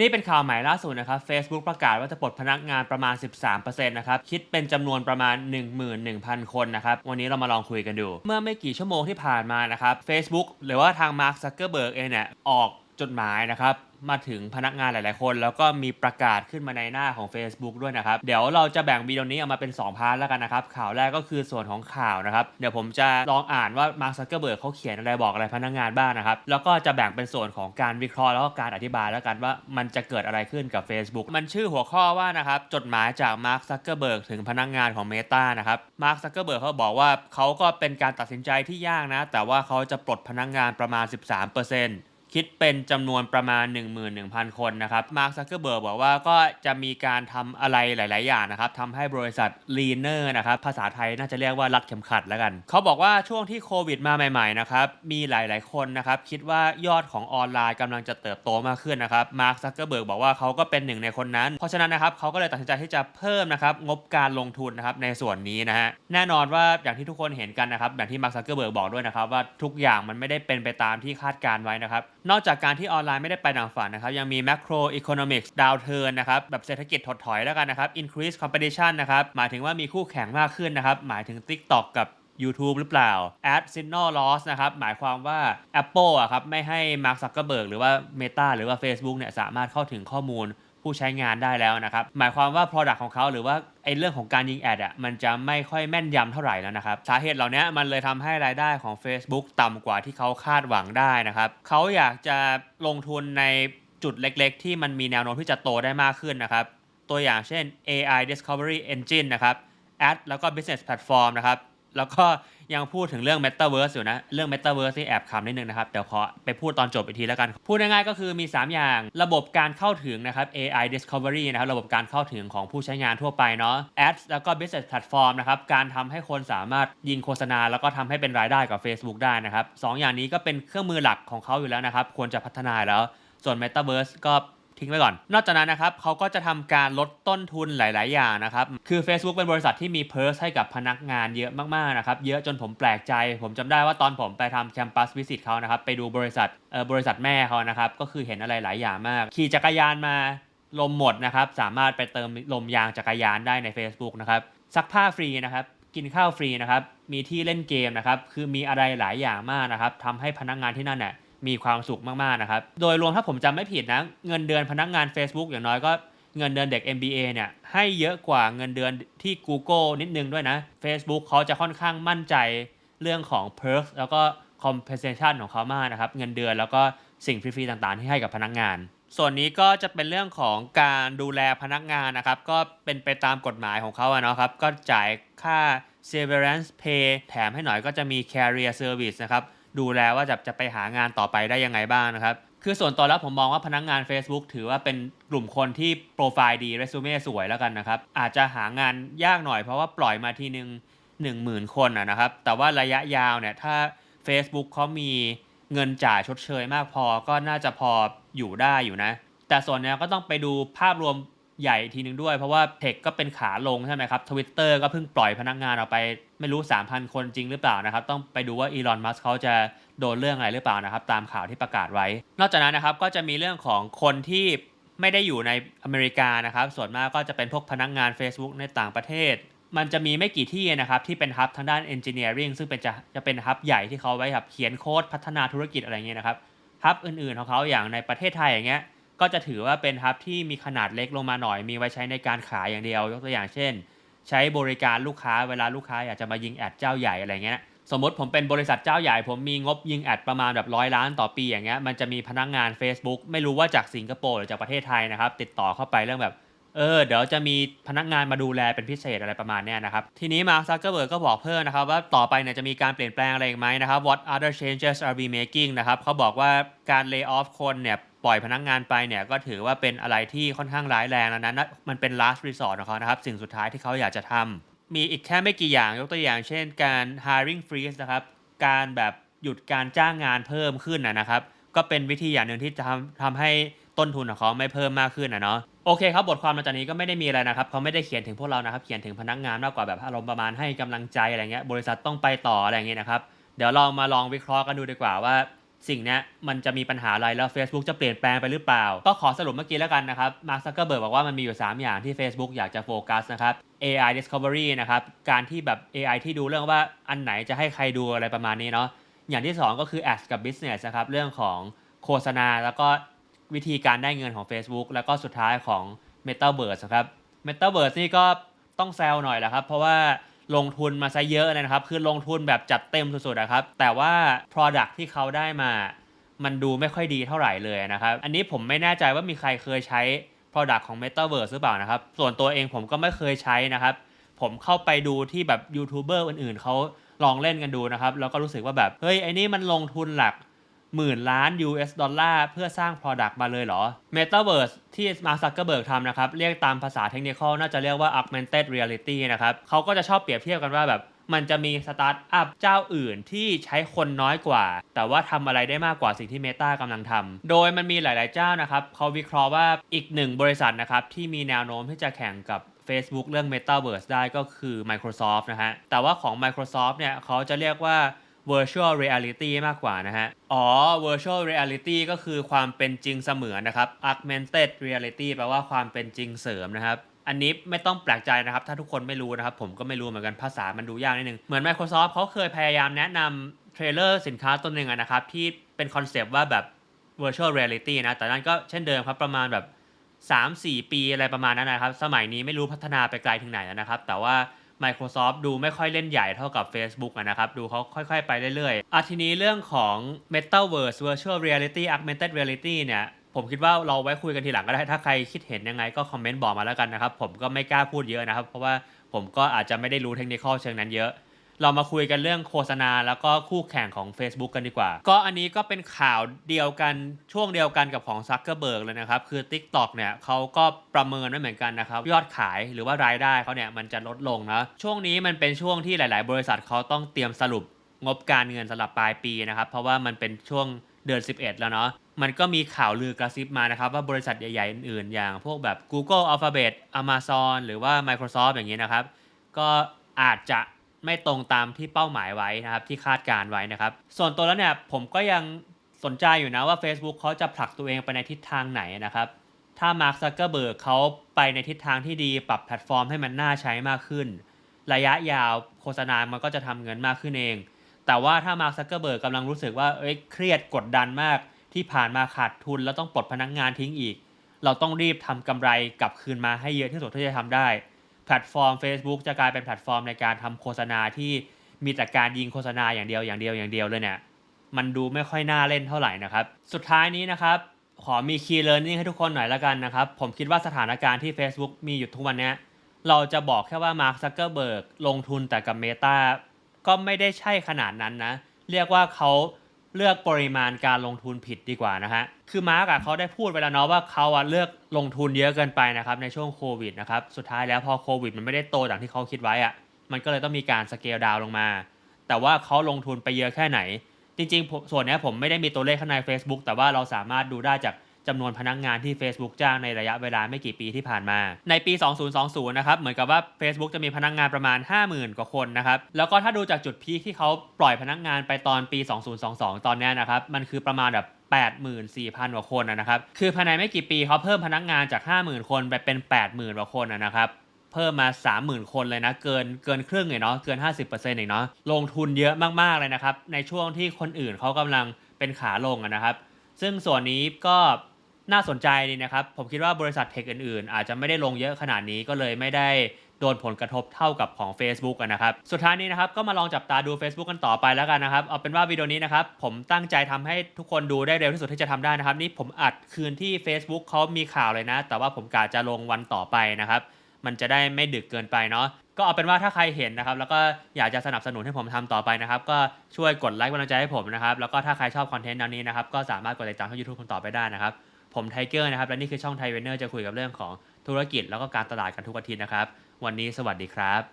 นี่เป็นข่าวใหม่ล่าสุดนะครับ Facebook ประกาศว่าจะปลดพนักงานประมาณ 13%นะครับ คิดเป็นจำนวนประมาณ 11,000 คนนะครับ วันนี้เรามาลองคุยกันดู เมื่อไม่กี่ชั่วโมงที่ผ่านมานะครับ Facebook หรือว่าทาง Mark Zuckerberg เองเนี่ยออกจดหมายนะครับ มาถึงพนักงานหลาย ๆ คน แล้วก็มีประกาศขึ้นมาในหน้าของ Facebook ด้วยนะครับเดี๋ยวเราจะแบ่งวีดีโอนี้ออกมาเป็น 2 พาร์ทแล้วกันนะครับข่าวแรกก็คือส่วนของข่าวนะครับเดี๋ยวผมจะลองอ่านว่า Mark Zuckerberg เขาเขียนอะไรบอกอะไรพนักงานบ้างนะครับแล้วก็จะแบ่งเป็นส่วนของการวิเคราะห์แล้วก็การอธิบายแล้วกันว่ามันจะเกิดอะไรขึ้นกับ Facebook มันชื่อหัวข้อว่านะครับจดหมายจาก Mark Zuckerberg ถึงพนักงานของ Meta นะครับ Mark Zuckerberg เขาบอกว่าเขาก็เป็นการตัดสินใจที่ยากนะ แต่ว่าเขาจะปลดพนักงานประมาณ 13% คิดเป็นจำนวนประมาณ 11,000 คนนะครับมาร์คซักเกอร์เบิร์กบอกว่าก็จะมีการทำอะไรหลาย ๆ อย่างนะครับทำให้บริษัท leaner นะครับภาษาไทยน่าจะเรียกว่ารัดเข็มขัดแล้วกัน เขาบอกว่าช่วงที่โควิดมาใหม่ ๆ นะครับมีหลาย ๆ คนนะครับคิดว่ายอดของออนไลน์กำลังจะเติบโตมากขึ้นนะครับมาร์คซักเกอร์เบิร์กบอกว่าเขาก็เป็นหนึ่งในคนนั้น เพราะฉะนั้นนะครับเขาก็เลยตัดสินใจที่จะเพิ่มนะครับงบการลงทุนนะครับในส่วนนี้นะฮะแน่นอนว่าอย่างที่ทุกคนเห็นกันนะครับอย่างที่มาร์คซักเกอร์เบิร์กบอกด้วยนะครับว่าทุกอย่างมันไม่ได้เป็นไปตามที่คาดการไว้นะครับนอกจากการที่ออนไลน์ไม่ได้ไปหนังฝันนะครับ ยังมี macro economics downturn นะครับ แบบเศรษฐกิจถดถอยแล้วกันนะครับ increase competition นะครับ หมายถึงว่ามีคู่แข่งมากขึ้นนะครับ หมายถึง TikTok กับ YouTube หรือเปล่า ad signal loss นะครับ หมายความว่า Apple อะครับ ไม่ให้ Mark Zuckerberg หรือว่า Meta หรือว่า Facebook เนี่ย สามารถเข้าถึงข้อมูลผู้ใช้งานได้แล้วนะครับ หมายความว่า Product ของเขาหรือว่าไอ้เรื่องของการยิงแอดอะมันจะไม่ค่อยแม่นยำเท่าไหร่แล้วนะครับ สาเหตุเหล่านี้มันเลยทำให้รายได้ของ Facebook ต่ำกว่าที่เขาคาดหวังได้นะครับ เขาอยากจะลงทุนในจุดเล็กๆ ที่มันมีแนวโน้มที่จะโตได้มากขึ้นนะครับ ตัวอย่างเช่น AI Discovery Engine นะครับ Ad แล้วก็ Business Platform นะครับ แล้วก็ยังพูดถึงเรื่อง Metaverse อยู่นะ เรื่อง Metaverse ที่แอบคำนิดนึงนะครับ เดี๋ยวขอไปพูดตอนจบอีกทีแล้วกัน พูดง่ายๆก็คือมี 3 อย่าง ระบบการเข้าถึงนะครับ AI Discovery นะครับ ระบบการเข้าถึงของผู้ใช้งานทั่วไปเนาะ Ads แล้วก็ Business Platform นะครับ การทำให้คนสามารถยิงโฆษณา แล้วก็ทำให้เป็นรายได้กับ Facebook ได้นะครับสองอย่างนี้ก็เป็นเครื่องมือหลักของเขาอยู่แล้วนะครับ ควรจะพัฒนาแล้ว ส่วน Metaverse ก็ ทิ้งไว้ก่อน นอกจากนั้นนะครับเขาก็จะทำการลดต้นทุนหลาย ๆ อย่างนะครับ คือ Facebook เป็นบริษัทที่มีเพิร์สให้กับพนักงานเยอะมาก ๆ นะครับ เยอะจนผมแปลกใจ ผมจำได้ว่าตอนผมไปทำแคมปัสวิสิตเขานะครับ ไปดูบริษัทเออบริษัทแม่เขานะครับ ก็คือเห็นอะไรหลายอย่างมาก ขี่จักรยานมาลมหมดนะครับ สามารถไปเติมลมยางจักรยานได้ใน Facebook นะครับ ซักผ้าฟรีนะครับ กินข้าวฟรีนะครับ มีที่เล่นเกมนะครับ คือมีอะไรหลายอย่างมากนะครับทำให้พนักงานที่นั่นเนี่ย มีความสุขมากๆนะครับ โดยรวมถ้าผมจำไม่ผิดนะ เงินเดือนพนักงาน Facebook อย่างน้อยก็เงินเดือนเด็ก MBA เนี่ยให้เยอะกว่าเงินเดือนที่ Google นิดนึงด้วยนะ Facebook เขาจะค่อนข้างมั่นใจเรื่องของ perks แล้วก็ compensation ของเขามากนะครับ เงินเดือนแล้วก็สิ่งฟรีๆต่างๆ ที่ให้กับพนักงาน ส่วนนี้ก็จะเป็นเรื่องของการดูแลพนักงานนะครับ ก็เป็นไปตามกฎหมายของเขาอะเนาะครับ ก็จ่ายค่า severance pay แถมให้หน่อยก็จะมี career service นะครับ ดูแลว่าจะจะไปหางานต่อไปได้ยังไงบ้างนะครับ คือส่วนตัวแล้วผมมองว่าพนักงาน Facebook ถือว่าเป็นกลุ่มคนที่โปรไฟล์ดีเรซูเม่สวยแล้วกันนะครับ อาจจะหางานยากหน่อยเพราะว่าปล่อยมาทีนึง10,000 คนนะนะครับ แต่ว่าระยะยาวเนี่ยถ้า Facebook เขามีเงินจ่ายชดเชยมากพอก็น่าจะพออยู่ได้อยู่นะ แต่ส่วนนี้ก็ต้องไปดูภาพรวม ใหญ่ทีนึงด้วย เพราะว่าเทคก็เป็นขาลงใช่ไหมครับทวิตเตอร์ก็เพิ่งปล่อยพนักงานออกไป ไม่รู้ 3,000 คนจริงหรือเปล่านะครับ ต้องไปดูว่าอีลอนมัสเขาจะโดนเรื่องอะไรหรือเปล่านะครับ ตามข่าวที่ประกาศไว้ นอกจากนั้นนะครับก็จะมีเรื่องของคนที่ไม่ได้อยู่ในอเมริกานะครับ ส่วนมากก็จะเป็นพวกพนักงาน Facebook ในต่างประเทศมันจะมีไม่กี่ที่นะครับที่เป็นฮับทางด้าน Engineering ซึ่งเป็นจะจะเป็นฮับใหญ่ที่เขาไว้แบบเขียนโค้ดพัฒนาธุรกิจอะไรเงี้ยนะครับฮับอื่นๆของเขาอย่างในประเทศไทยอย่างเงี้ย ก็จะถือว่าเป็นฮับที่มีขนาดเล็กลงมาหน่อยมีไว้ใช้ในการขายอย่างเดียว ยกตัวอย่างเช่น ใช้บริการลูกค้าเวลาลูกค้าอยากจะมายิงแอดเจ้าใหญ่อะไรเงี้ยสมมติผมเป็นบริษัทเจ้าใหญ่ ผมมีงบยิงแอดประมาณแบบร้อยล้านต่อปีอย่างเงี้ยมันจะมีพนักงงาน Facebook ไม่รู้ว่าจากสิงคโปร์หรือจากประเทศไทยนะครับ ติดต่อเข้าไปเรื่องแบบเออเดี๋ยวจะมีพนักงานมาดูแลเป็นพิเศษอะไรประมาณเนี้ยนะครับ ทีนี้มาร์คซักเกอร์เบิร์กก็บอกเพิ่มนะครับ ว่าต่อไปเนี่ยจะมีการเปลี่ยนแปลงอะไรอีกไหมนะครับ What other changes are we making นะครับเขาบอกว่าการ lay off คนเนี่ย ปล่อยพนักงานไปเนี่ยก็ถือว่าเป็นอะไรที่ค่อนข้างร้ายแรงแล้วนะนะมันเป็น last resort ของเขานะครับ สิ่งสุดท้ายที่เขาอยากจะทำมีอีกแค่ไม่กี่อย่างยกตัวอย่างเช่นการ hiring freeze นะครับ การแบบหยุดการจ้างงานเพิ่มขึ้นนะนะครับ ก็เป็นวิธีอย่างหนึ่งที่จะทำทำให้ต้นทุนของเขาไม่เพิ่มมากขึ้นนะเนาะโอเคครับบทความหลังจากนี้ก็ไม่ได้มีอะไรนะครับเขาไม่ได้เขียนถึงพวกเรานะครับ เขียนถึงพนักงานมากกว่าแบบอารมณ์ประมาณให้กำลังใจอะไรเงี้ยบริษัทต้องไปต่ออะไรเงี้ยนะครับเดี๋ยวเรามาลองวิเคราะห์กันดูดีกว่าว่า สิ่งนี้มันจะมีปัญหาอะไรแล้ว Facebook จะเปลี่ยนแปลงไปหรือเปล่า ก็ขอสรุปเมื่อกี้แล้วกันนะครับมาร์คซักเกอร์เบิร์กบอกว่ามันมีอยู่ 3 อย่างที่ Facebook อยากจะโฟกัสนะครับ AI discovery นะครับ การที่แบบ AI ที่ดูเรื่องว่าอันไหนจะให้ใครดูอะไรประมาณนี้เนาะอย่างที่ 2 ก็คือ ads กับ business นะครับเรื่องของโฆษณาแล้วก็วิธีการได้เงินของ Facebook แล้วก็สุดท้ายของ Metaverse นะครับ Metaverse นี่ก็ต้องแซวหน่อยแหละครับ เพราะว่า ลงทุนมาซะเยอะเลยนะครับ คือลงทุนแบบจัดเต็มสุดๆนะครับ แต่ว่า Product ที่เขาได้มา มันดูไม่ค่อยดีเท่าไหร่เลยนะครับ อันนี้ผมไม่แน่ใจว่ามีใครเคยใช้ Product ของ Metaverse หรือเปล่านะครับ ส่วนตัวเองผมก็ไม่เคยใช้นะครับ ผมเข้าไปดูที่แบบยูทูบเบอร์อื่นๆเขาลองเล่นกันดูนะครับ แล้วก็รู้สึกว่าแบบ เฮ้ยไอ้นี่มันลงทุนหลัก หมื่นล้าน US ดอลลาร์เพื่อสร้าง Product มาเลยเหรอ Metaverse ที่ Mark Zuckerberg ทำนะครับ เรียกตามภาษาเทคนิคน่าจะเรียกว่า Augmented Reality นะครับเขาก็จะชอบเปรียบเทียบกันว่าแบบมันจะมีสตาร์ทอัพเจ้าอื่นที่ใช้คนน้อยกว่า แต่ว่าทำอะไรได้มากกว่าสิ่งที่ Meta กำลังทำโดยมันมีหลาย ๆ เจ้านะครับเขาวิเคราะห์ว่าอีกหนึ่งบริษัทนะครับที่มีแนวโน้มที่จะแข่งกับ Facebook เรื่อง Metaverse ได้ก็คือ Microsoft นะฮะ แต่ว่าของ Microsoft เนี่ยเขาจะเรียกว่า virtual reality มากกว่านะฮะ อ๋อ virtual reality ก็คือความเป็นจริงเสมือนนะครับ augmented reality แปลว่าความเป็นจริงเสริมนะครับอันนี้ไม่ต้องแปลกใจนะครับ ถ้าทุกคนไม่รู้นะครับ ผมก็ไม่รู้เหมือนกันภาษามันดูยากนิดนึง เหมือน Microsoft เขาเคยพยายามแนะนำเทรลเลอร์สินค้าตัวหนึ่งนะครับ ที่เป็นคอนเซปต์ว่าแบบ virtual reality นะ แต่นั่นก็เช่นเดิมครับประมาณแบบ 3-4 ปีอะไรประมาณนั้นนะครับ สมัยนี้ไม่รู้พัฒนาไปไกลถึงไหนแล้วนะครับ แต่ว่า Microsoft ดูไม่ค่อยเล่นใหญ่เท่ากับ Facebook นะครับ ดูเขาค่อยๆ ไปเรื่อยๆอะทีนี้เรื่องของ Metaverse Virtual Reality Augmented Reality เนี่ยผมคิดว่าเราไว้คุยกันทีหลังก็ได้ ถ้าใครคิดเห็นยังไงก็คอมเมนต์บอกมาแล้วกันนะครับ ผมก็ไม่กล้าพูดเยอะนะครับ เพราะว่าผมก็อาจจะไม่ได้รู้เทคนิคเชิงนั้นเยอะ เรามาคุยกันเรื่องโฆษณาแล้วก็คู่แข่งของ Facebook กันดีกว่า ก็อันนี้ก็เป็นข่าวเดียวกันช่วงเดียวกันกับของ Zuckerberg เลยนะครับ คือ TikTok เนี่ยเขาก็ประเมินไว้เหมือนกันนะครับ ยอดขายหรือว่ารายได้เขาเนี่ยมันจะลดลงนะ ช่วงนี้มันเป็นช่วงที่หลาย ๆ บริษัทเขาต้องเตรียมสรุปงบการเงินสำหรับปลายปีนะครับ เพราะว่ามันเป็นช่วงเดือน 11 แล้วเนาะ มันก็มีข่าวลือกระซิบมานะครับ ว่าบริษัทใหญ่ ๆ อื่น ๆ อย่าง พวกแบบ Google Alphabet Amazon หรือว่า Microsoft อย่างนี้นะครับ ก็อาจจะ ไม่ตรงตามที่เป้าหมายไว้นะครับที่คาดการไว้นะครับ ส่วนตัวแล้วเนี่ยผมก็ยังสนใจอยู่นะว่า Facebook เขาจะผลักตัวเองไปในทิศทางไหนนะครับถ้า Mark Zuckerberg เขาไปในทิศทางที่ดีปรับแพลตฟอร์มให้มันน่าใช้มากขึ้น ระยะยาวโฆษณามันก็จะทำเงินมากขึ้นเอง แต่ว่าถ้า Mark Zuckerberg กำลังรู้สึกว่าเอ้ยเครียดกดดันมากที่ผ่านมาขาดทุนแล้วต้องปลดพนักงงานทิ้งอีก เราต้องรีบทำกำไรกลับคืนมาให้เยอะที่สุดที่จะทำได้ แพลตฟอร์ม Facebook จะกลายเป็นแพลตฟอร์มในการทำโฆษณาที่มีแต่การยิงโฆษณาอย่างเดียวอย่างเดียวอย่างเดียวเลยเนี่ยมันดูไม่ค่อยน่าเล่นเท่าไหร่นะครับ สุดท้ายนี้นะครับขอมี Key Learning ให้ทุกคนหน่อยละกันนะครับ ผมคิดว่าสถานการณ์ที่ Facebook มีอยู่ทุกวันนี้เราจะบอกแค่ว่า Mark Zuckerberg ลงทุนแต่กับ Meta ก็ไม่ได้ใช่ขนาดนั้นนะ เรียกว่าเขา เลือกปริมาณการลงทุนผิดดีกว่านะฮะ คือมาร์กอะเขาได้พูดไปแล้วเนาะว่าเขาอะเลือกลงทุนเยอะเกินไปนะครับในช่วงโควิดนะครับ สุดท้ายแล้วพอโควิดมันไม่ได้โตอย่างที่เขาคิดไว้อะมันก็เลยต้องมีการสเกลดาวลงมา แต่ว่าเขาลงทุนไปเยอะแค่ไหน จริงๆ ส่วนนี้ผมไม่ได้มีตัวเลขข้างใน Facebook แต่ว่าเราสามารถดูได้จาก จำนวนพนักงานที่ Facebook จ้างในระยะเวลาไม่กี่ปีที่ผ่านมา ในปี 2020 นะครับ เหมือนกับว่า Facebook จะมีพนักงานประมาณ 50,000 กว่าคนนะครับ แล้วก็ถ้าดูจากจุดพีคที่เขาปล่อยพนักงานไปตอนปี 2022 ตอนนี้นะครับ มันคือประมาณแบบ84,000 กว่าคนนะครับ คือภายในไม่กี่ปีเขาเพิ่มพนักงานจาก 50,000 คนไปเป็น 80,000 กว่าคนนะครับเพิ่มมา 30,000 คนเลยนะ เกินเกินครึ่งเลยเนาะ เกิน 50%เองเนาะ ลงทุนเยอะมาก ๆ เลยนะครับ ในช่วงที่คนอื่นเขากำลังเป็นขาลงนะครับ ซึ่งส่วนนี้ก็ น่าสนใจดีนะครับ ผมคิดว่าบริษัทเทคอื่นๆ อาจจะไม่ได้ลงเยอะขนาดนี้ก็เลยไม่ได้โดนผลกระทบเท่ากับของ Facebook นะครับ สุดท้ายนี้นะครับ ก็มาลองจับตาดู Facebook กันต่อไปแล้วกันนะครับ เอาเป็นว่าวิดีโอนี้นะครับ ผมตั้งใจทำให้ทุกคนดูได้เร็วที่สุดที่จะทำได้นะครับ นี่ผมอัดคืนที่ Facebook เขามีข่าวเลยนะ แต่ว่าผมกะจะลงวันต่อไปนะครับ มันจะได้ไม่ดึกเกินไปเนาะก็เอาเป็นว่าถ้าใครเห็นนะครับ แล้วก็อยากจะสนับสนุนให้ผมทำต่อไปนะครับ ก็ช่วยกดไลค์กำลังใจให้ผมนะครับแล้วก็ถ้าใครชอบคอนเทนต์แนวนี้นะครับก็สามารถกดติดตามช่องยูทูบผมต่อไปได้นะครับ ผมไทเกอร์นะครับ และนี่คือช่องไทเวเนอร์จะคุยกับเรื่องของธุรกิจแล้วก็การตลาดกันทุกอาทิตย์นะครับ วันนี้สวัสดีครับ